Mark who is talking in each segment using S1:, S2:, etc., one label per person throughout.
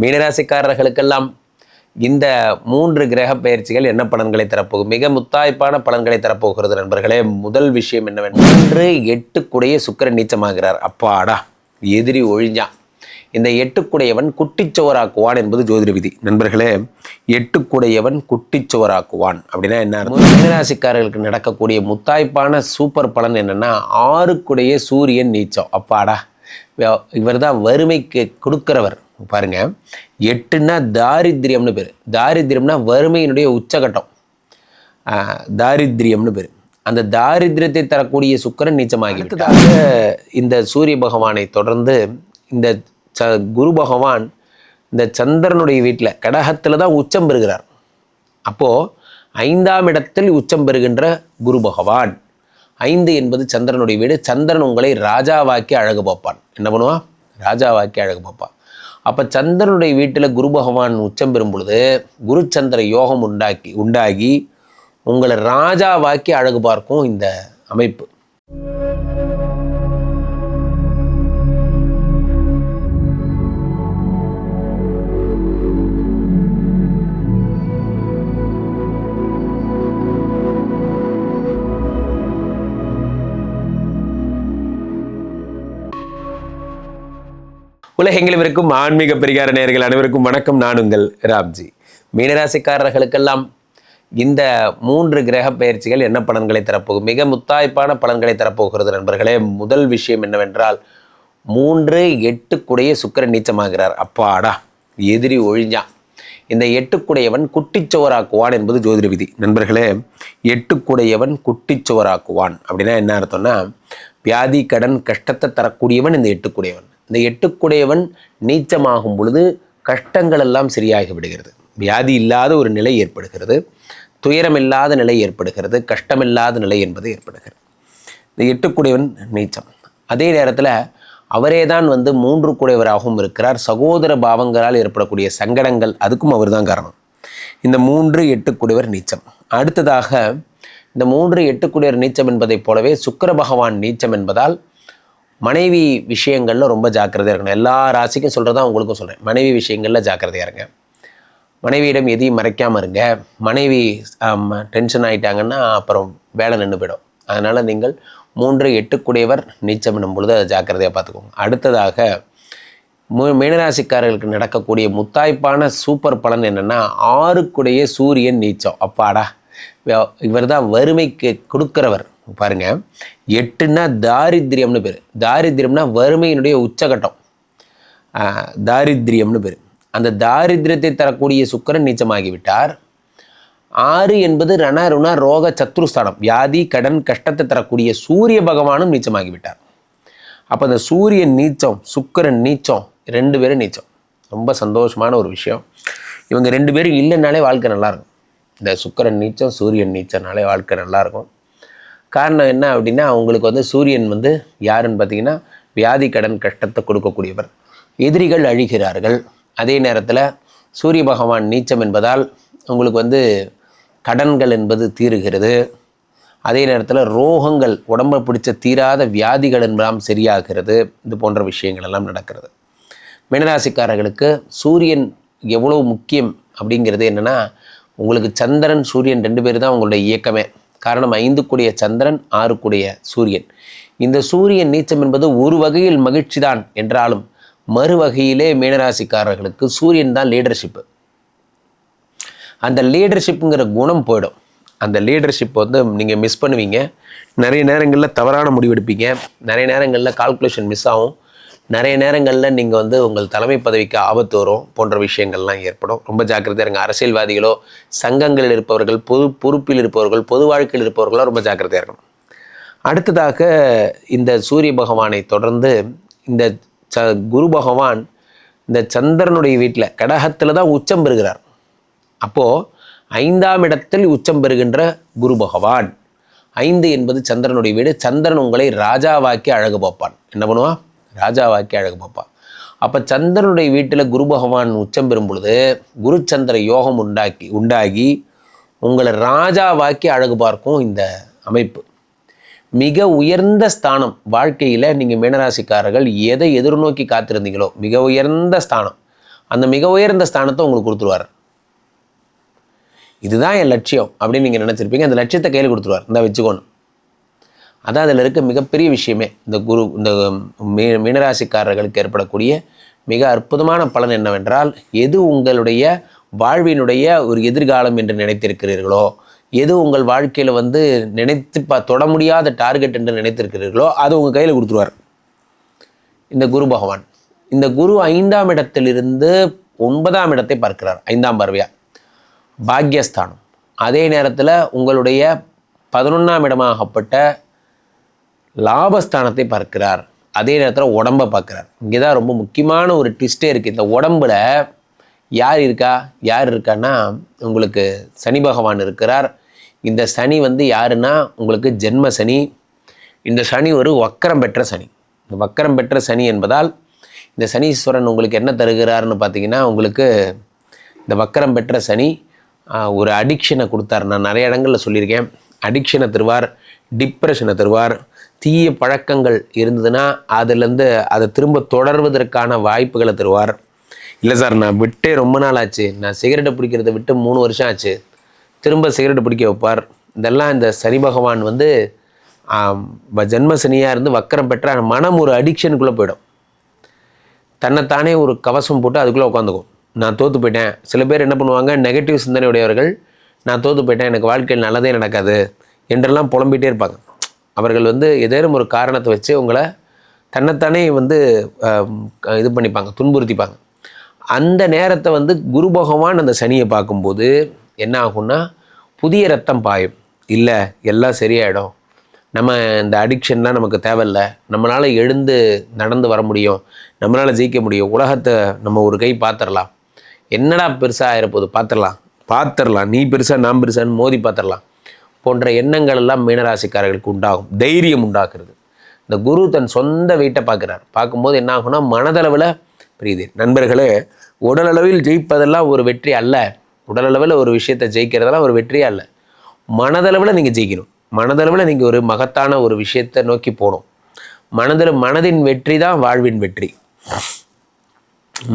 S1: மீனராசிக்காரர்களுக்கெல்லாம் இந்த மூன்று கிரக பயிற்சிகள் என்ன பலன்களை தரப்போகும் மிக முத்தாய்ப்பான பலன்களை தரப்போகிறது நண்பர்களே. முதல் விஷயம் என்னவென்றால் மூன்று எட்டுக்குடைய சுக்கிரன் நீச்சமாகிறார். அப்பாடா எதிரி ஒழிஞ்சான் இந்த எட்டுக்குடையவன் குட்டிச்சுவராக்குவான் என்பது ஜோதிட விதி. நண்பர்களே எட்டுக்குடையவன் குட்டிச்சுவராக்குவான் அப்படின்னா என்ன மீனராசிக்காரர்களுக்கு நடக்கக்கூடிய முத்தாய்ப்பான சூப்பர் பலன் என்னன்னா ஆறுக்குடைய சூரியன் நீச்சம். அப்பாடா இவர் தான் வறுமைக்கு கொடுக்கிறவர். பாருங்க. எட்டுன்னா தாரித்ரியம்னு பேர். தாரித்ரியம்னா வறுமையினுடைய உச்சகட்டம். ஆஹ், தாரித்ரியம்னு பேர். அந்த தாரித்ரியத்தை தரக்கூடிய சுக்கிரன் நீச்சமாகி விட்டதாக இந்த சூரிய பகவானை தொடர்ந்து இந்த ச குரு பகவான் இந்த சந்திரனுடைய வீட்டில் கடகத்தில் தான் உச்சம் பெறுகிறார். அப்போது ஐந்தாம் இடத்தில் உச்சம் பெறுகின்ற குரு பகவான். ஐந்து என்பது சந்திரனுடைய வீடு. சந்திரன் உங்களை ராஜாவாக்கி அழகு பார்ப்பான். என்ன பண்ணுவான்? ராஜாவாக்கி அழகு பார்ப்பான். அப்போ சந்திரனுடைய வீட்டில் குரு பகவான் உச்சம் பெறும் பொழுது குரு சந்திர யோகம் உண்டாக்கி உண்டாகி உங்களை ராஜாவாக்கி அழகு பார்க்கும் இந்த அமைப்பு. உலகெங்கிலும் இருக்கும் ஆன்மீக பரிகார நேர்கள் அனைவருக்கும் வணக்கம். நான் உங்கள் ராம்ஜி. மீனராசிக்காரர்களுக்கெல்லாம் இந்த மூன்று கிரக பயிற்சிகள் என்ன பலன்களை தரப்போகும் மிக முத்தாய்ப்பான பலன்களை தரப்போகிறது நண்பர்களே. முதல் விஷயம் என்னவென்றால் மூன்று எட்டுக்குடைய சுக்கரன் நீச்சமாகிறார். அப்பாடா எதிரி ஒழிஞ்சான் இந்த எட்டுக்குடையவன் குட்டிச்சுவராக்குவான் என்பது ஜோதிட விதி. நண்பர்களே எட்டுக்குடையவன் குட்டிச்சுவராக்குவான். அப்படின்னா என்ன அர்த்தம்னா வியாதி கடன் கஷ்டத்தை தரக்கூடியவன் இந்த எட்டுக்குடையவன். இந்த எட்டுக்குடையவன் நீச்சமாகும் பொழுது கஷ்டங்கள் எல்லாம் சரியாகி விடுகிறது. வியாதி இல்லாத ஒரு நிலை ஏற்படுகிறது. துயரமில்லாத நிலை ஏற்படுகிறது. கஷ்டமில்லாத நிலை என்பது ஏற்படுகிறது. இந்த எட்டுக்குடையவன் நீச்சம். அதே நேரத்தில் அவரே தான் வந்து மூன்று குடையவராகவும் இருக்கிறார். சகோதர பாவங்களால் ஏற்படக்கூடிய சங்கடங்கள் அதுக்கும் அவர் தான் காரணம். இந்த மூன்று எட்டுக்குடையவர் நீச்சம். அடுத்ததாக இந்த மூன்று எட்டுக்குடையர் நீச்சம் என்பதைப் போலவே சுக்கர பகவான் நீச்சம் என்பதால் மனைவி விஷயங்களில் ரொம்ப ஜாக்கிரதையாக இருக்கணும். எல்லா ராசிக்கும் சொல்கிறதா உங்களுக்கும் சொல்கிறேன் மனைவி விஷயங்களில் ஜாக்கிரதையாக இருங்க. மனைவியிடம் எதையும் மறைக்காமல் இருங்க. மனைவி டென்ஷன் ஆகிட்டாங்கன்னா அப்புறம் வேலை நின்று போயிடும். அதனால் நீங்கள் மூன்று எட்டுக்குடையவர் நீச்சம் என்னும் பொழுது அதை ஜாக்கிரதையாக பார்த்துக்கோங்க. அடுத்ததாக மு மீனராசிக்காரர்களுக்கு நடக்கக்கூடிய முத்தாய்ப்பான சூப்பர் பலன் என்னென்னா ஆறுக்குடைய சூரியன் நீச்சம். அப்பாடா. இவர் தான் வறுமைக்கு கொடுக்குறவர். பாருங்க. எட்டுன்னா தாரித்ரியம்னு பேர். தாரித்ரியம்னா வறுமையினுடைய உச்சகட்டம். தாரித்திரியம்னு தாரித்ரியம்னு பேர். அந்த தாரித்ரியத்தை தரக்கூடிய சுக்கிரன் நீச்சமாகிவிட்டார். ஆறு என்பது ரணருண ரோக சத்ருஸ்தானம். வியாதி கடன் கஷ்டத்தை தரக்கூடிய சூரிய பகவானும் நீச்சமாகிவிட்டார். அப்போ அந்த சூரியன் நீச்சம் சுக்கிரன் நீச்சம் ரெண்டு பேரும் நீச்சம். ரொம்ப சந்தோஷமான ஒரு விஷயம். இவங்க ரெண்டு பேரும் இல்லைனாலே வாழ்க்கை நல்லாயிருக்கும் இந்த சுக்கிரன் நீச்சம் சூரியன் நீச்சம்னாலே வாழ்க்கை நல்லாயிருக்கும் காரணம் என்ன அப்படின்னா அவங்களுக்கு வந்து சூரியன் வந்து யாருன்னு பார்த்தீங்கன்னா வியாதி கடன் கஷ்டத்தை கொடுக்கக்கூடியவர். எதிரிகள் அழிகிறார்கள். அதே நேரத்தில் சூரிய பகவான் நீச்சம் என்பதால் உங்களுக்கு வந்து கடன்கள் என்பது தீருகிறது. அதே நேரத்தில் ரோகங்கள் உடம்பை பிடிச்ச தீராத வியாதிகள் என்பதாம் சரியாகிறது. இது போன்ற விஷயங்கள் எல்லாம் நடக்கிறது. மீனராசிக்காரர்களுக்கு சூரியன் எவ்வளோ முக்கியம் அப்படிங்கிறது என்னென்னா உங்களுக்கு சந்திரன் சூரியன் ரெண்டு பேர் தான் உங்களுடைய இயக்கமே. காரணம் ஐந்து கூடிய சந்திரன் ஆறு கூடிய சூரியன். இந்த சூரியன் நீச்சம் என்பது ஒரு வகையில் மகிழ்ச்சி தான் என்றாலும் மறு வகையிலே மீனராசிக்காரர்களுக்கு சூரியன் தான் லீடர்ஷிப்பு அந்த லீடர்ஷிப்புங்கிற குணம் போயிடும். அந்த லீடர்ஷிப் வந்து நீங்கள் மிஸ் பண்ணுவீங்க. நிறைய நேரங்களில் தவறான முடிவெடுப்பீங்க நிறைய நேரங்களில் கால்குலேஷன் மிஸ் ஆகும். நிறைய நேரங்களில் நீங்கள் வந்து உங்கள் தலைமை பதவிக்கு ஆபத்து வரும் போன்ற விஷயங்கள்லாம் ஏற்படும். ரொம்ப ஜாக்கிரதையாக இருங்க. அரசியல்வாதிகளோ சங்கங்களில் இருப்பவர்கள் பொது பொறுப்பில் இருப்பவர்கள் பொது வாழ்க்கையில் இருப்பவர்களோ ரொம்ப ஜாக்கிரதையாக இருக்கணும். அடுத்ததாக இந்த சூரிய பகவானை தொடர்ந்து இந்த ச குரு பகவான் இந்த சந்திரனுடைய வீட்டில் கடகத்தில் தான் உச்சம் பெறுகிறார். அப்போது ஐந்தாம் இடத்தில் உச்சம் பெறுகின்ற குரு பகவான். ஐந்து என்பது சந்திரனுடைய வீடு. சந்திரன் உங்களை ராஜாவாக்கி அழகு பார்ப்பான். என்ன பண்ணுவான்? ராஜாவாக்கி அழகு பார்ப்பான் அப்போ சந்திரனுடைய வீட்டில் குரு பகவான் உச்சம் பெறும் பொழுது குருச்சந்திர யோகம் உண்டாக்கி உண்டாகி உங்களை ராஜாவாக்கி அழகு பார்க்கும் இந்த அமைப்பு. மிக உயர்ந்த ஸ்தானம் வாழ்க்கையில் நீங்கள் மீனராசிக்காரர்கள் எதை எதிர்நோக்கி காத்திருந்தீங்களோ மிக உயர்ந்த ஸ்தானம். அந்த மிக உயர்ந்த ஸ்தானத்தை உங்களுக்கு கொடுத்துருவார். இதுதான் என் லட்சியம் அப்படின்னு நீங்கள் நினச்சிருப்பீங்க. அந்த லட்சியத்தை கையில் கொடுத்துருவார். இந்த வச்சுக்கோணும் அதான் அதில் இருக்க மிகப்பெரிய விஷயமே. இந்த குரு இந்த மீ மீனராசிக்காரர்களுக்கு ஏற்படக்கூடிய மிக அற்புதமான பலன் என்னவென்றால் எது உங்களுடைய வாழ்வினுடைய ஒரு எதிர்காலம் என்று நினைத்திருக்கிறீர்களோ எது உங்கள் வாழ்க்கையில் வந்து நினைத்து பா தொட முடியாத டார்கெட் என்று நினைத்திருக்கிறீர்களோ அது உங்கள் கையில் கொடுத்துருவார். இந்த குரு பகவான். இந்த குரு ஐந்தாம் இடத்திலிருந்து ஒன்பதாம் இடத்தை பார்க்கிறார் ஐந்தாம் பார்வையாக பாக்யஸ்தானம். அதே நேரத்தில் உங்களுடைய பதினொன்றாம் இடமாகப்பட்ட லாபஸ்தானத்தை பார்க்கிறார். அதே நேரத்தில் உடம்பை பார்க்குறார். இங்கே தான் ரொம்ப முக்கியமான ஒரு ட்விஸ்டே இருக்குது இந்த உடம்புல யார் இருக்கா? யார் இருக்கான்னா உங்களுக்கு சனி பகவான் இருக்கிறார். இந்த சனி வந்து யாருன்னா உங்களுக்கு ஜென்ம சனி இந்த சனி ஒரு வக்கரம் பெற்ற சனி. இந்த வக்கரம் பெற்ற சனி என்பதால் இந்த சனீஸ்வரன் உங்களுக்கு என்ன தருகிறார்னு பார்த்தீங்கன்னா உங்களுக்கு இந்த வக்கரம் பெற்ற சனி ஒரு அடிக்ஷனை கொடுத்தார். நான் நிறைய இடங்களில் சொல்லியிருக்கேன். அடிக்ஷனை தருவார் டிப்ரெஷனை தருவார் தீய பழக்கங்கள் இருந்ததுன்னா அதுலேருந்து அதை திரும்ப தொடர்வதற்கான வாய்ப்புகளை தருவார். இல்லை சார் நான் விட்டே ரொம்ப நாள் ஆச்சு. நான் சிகரெட்டை பிடிக்கிறத விட்டு மூணு வருஷம் ஆச்சு. திரும்ப சிகரெட்டை பிடிக்க வைப்பார். இதெல்லாம் இந்த சனி பகவான் வந்து ஜென்மசனியாக இருந்து வக்கரம் பெற்ற மனம் ஒரு அடிக்ஷனுக்குள்ளே போயிடும். தன்னைத்தானே ஒரு கவசம் போட்டு அதுக்குள்ளே உட்காந்துக்கும். நான் தோற்று போயிட்டேன். சில பேர் என்ன பண்ணுவாங்க நெகட்டிவ் சிந்தனை உடையவர்கள் நான் தோற்று போயிட்டேன். எனக்கு வாழ்க்கையில் நல்லதே நடக்காது. என்றெல்லாம் புலம்பிகிட்டே இருப்பாங்க. அவர்கள் வந்து ஏதேனும் ஒரு காரணத்தை வச்சு உங்களை தன்னைத்தானே வந்து இது பண்ணிப்பாங்க துன்புறுத்திப்பாங்க. அந்த நேரத்தை வந்து குரு பகவான் அந்த சனியை பார்க்கும்போது என்ன ஆகும்னா புதிய ரத்தம் பாயும். இல்லை எல்லாம் சரியாயிடும். நம்ம இந்த அடிக்ஷன்லாம் நமக்கு தேவையில்ல. நம்மளால் எழுந்து நடந்து வர முடியும். நம்மளால் ஜெயிக்க முடியும். உலகத்தை நம்ம ஒரு கை பார்த்துடலாம். என்னடா பெருசாக ஆயிரப்போகுது? பார்த்துடலாம். பார்த்துடலாம். நீ பெருசா நான் பெருசான்னு மோதி பார்த்துடலாம். போன்ற எண்ணங்கள் எல்லாம் மீனராசிக்காரர்களுக்கு உண்டாகும் தைரியம் உண்டாக்குறது. இந்த குரு தன் சொந்த வீட்டை பார்க்குறார். பார்க்கும்போது என்ன ஆகும்னா மனதளவில் புரியுது. நண்பர்களே உடலளவில் ஜெயிப்பதெல்லாம் ஒரு வெற்றி அல்ல. உடலளவில் ஒரு விஷயத்தை ஜெயிக்கிறதெல்லாம் ஒரு வெற்றியே அல்ல. மனதளவில் நீங்கள் ஜெயிக்கணும். மனதளவில் நீங்கள் ஒரு மகத்தான ஒரு விஷயத்தை நோக்கி போகணும். மனதில் மனதின் வெற்றி தான் வாழ்வின் வெற்றி.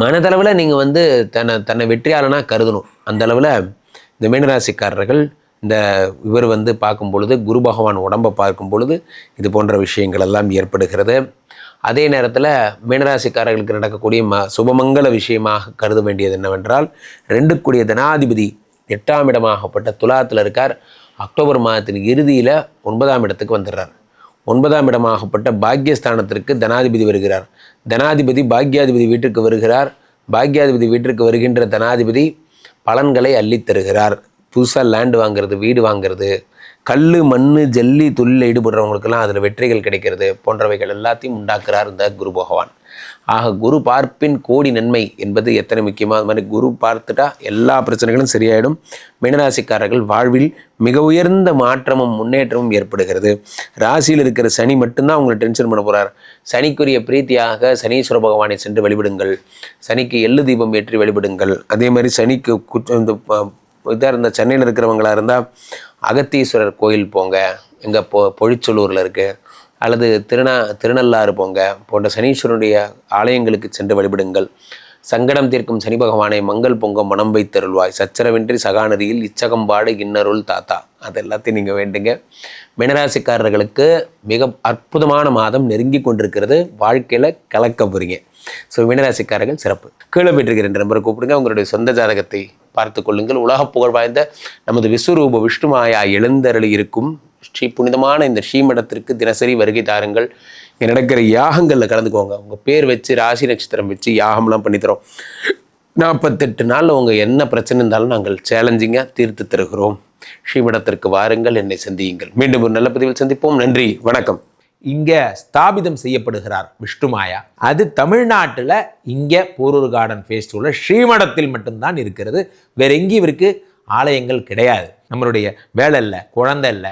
S1: மனதளவில் நீங்கள் வந்து தன்னை தன்னை வெற்றியாளனாக கருதணும். அந்தளவில் இந்த மீனராசிக்காரர்கள் இந்த இவர் வந்து பார்க்கும் பொழுது குரு பகவான் உடம்பை பார்க்கும் பொழுது இது போன்ற விஷயங்கள் எல்லாம் ஏற்படுகிறது. அதே நேரத்தில் மீனராசிக்காரர்களுக்கு நடக்கக்கூடிய ம சுபமங்கல விஷயமாக கருத வேண்டியது என்னவென்றால் ரெண்டுக்குடிய தனாதிபதி எட்டாம் இடமாகப்பட்ட துலாத்தில் இருக்கார். அக்டோபர் மாதத்தின் இறுதியில் ஒன்பதாம் இடத்துக்கு வந்துடுறார். ஒன்பதாம் இடமாகப்பட்ட பாக்யஸ்தானத்திற்கு தனாதிபதி வருகிறார். தனாதிபதி பாக்யாதிபதி வீட்டிற்கு வருகிறார். பாக்யாதிபதி வீட்டிற்கு வருகின்ற தனாதிபதி பலன்களை அள்ளித்தருகிறார் புதுசாக லேண்டு வாங்குறது வீடு வாங்குறது கல் மண் ஜல்லி தொழிலில் ஈடுபடுறவங்களுக்கெல்லாம் அதில் வெற்றிகள் கிடைக்கிறது போன்றவைகள் எல்லாத்தையும் உண்டாக்குறார் இந்த குரு பகவான். ஆக குரு பார்ப்பின் கோடி நன்மை என்பது எத்தனை முக்கியமாக அது மாதிரி குரு பார்த்துட்டா எல்லா பிரச்சனைகளும் சரியாயிடும். மீனராசிக்காரர்கள் வாழ்வில் மிக உயர்ந்த மாற்றமும் முன்னேற்றமும் ஏற்படுகிறது. ராசியில் இருக்கிற சனி மட்டும்தான் அவங்களை டென்ஷன் பண்ண போகிறார் சனிக்குரிய பிரீத்தியாக சனீஸ்வர பகவானை சென்று வழிபடுங்கள். சனிக்கு எள்ளு தீபம் ஏற்றி வழிபடுங்கள். அதே மாதிரி சனிக்கு குற்ற இந்த இதாக இருந்தால் சென்னையில் இருக்கிறவங்களா இருந்தால் அகத்தீஸ்வரர் கோயில் போங்க. எங்கே பொ பொழிச்சலூரில் இருக்குது அல்லது திருநா திருநள்ளாறு போங்க. போன்ற சனீஸ்வரனுடைய ஆலயங்களுக்கு சென்று வழிபடுங்கள். சங்கடம் தீர்க்கும் சனி பகவானை மங்கள் பொங்க மனம் வைத்தருள்வாய். சச்சரவின்றி சகாநதியில் இச்சகம்பாடு இன்னருள் தாத்தா. அது எல்லாத்தையும் நீங்கள் வேண்டுங்க. மினராசிக்காரர்களுக்கு மிக அற்புதமான மாதம் நெருங்கி கொண்டிருக்கிறது. வாழ்க்கையில் கலக்க போகிறீங்க ஸோ மினராசிக்காரர்கள் சிறப்பு. கீழே போயிட்டிருக்கிற ரெண்டு நம்பரை கூப்பிடுங்க. உங்களுடைய சொந்த ஜாதகத்தை பார்த்து கொள்ளுங்கள். உலக புகழ் வாய்ந்த நமது விஸ்வரூப விஷ்ணுமாயா எழுந்தருளி இருக்கும் ஸ்ரீ புனிதமான இந்த ஸ்ரீமடத்திற்கு தினசரி வருகை தாருங்கள். இங்கே நடக்கிற யாகங்களில் கலந்துக்கோங்க. உங்கள் பேர் வச்சு ராசி நட்சத்திரம் வச்சு யாகம்லாம் பண்ணித்தரோம் நாற்பத்தெட்டு நாளில் உங்கள் என்ன பிரச்சனை இருந்தாலும் நாங்கள் சேலஞ்சிங்காக தீர்த்து தருகிறோம். ஸ்ரீமடத்திற்கு வாருங்கள் என்னை சந்தியுங்கள். மீண்டும் ஒரு நல்ல பதிவில் சந்திப்போம். நன்றி வணக்கம்.
S2: இங்கே ஸ்தாபிதம் செய்யப்படுகிறார் விஷ்ணுமாயா அது தமிழ்நாட்டில் இங்கே போரூர் கார்டன் ஃபேஸ்டிவலில் ஸ்ரீமடத்தில் மட்டும்தான் இருக்கிறது. வேற எங்கேயும் இவருக்கு ஆலயங்கள் கிடையாது. நம்மளுடைய வேலை இல்லை குழந்தை இல்லை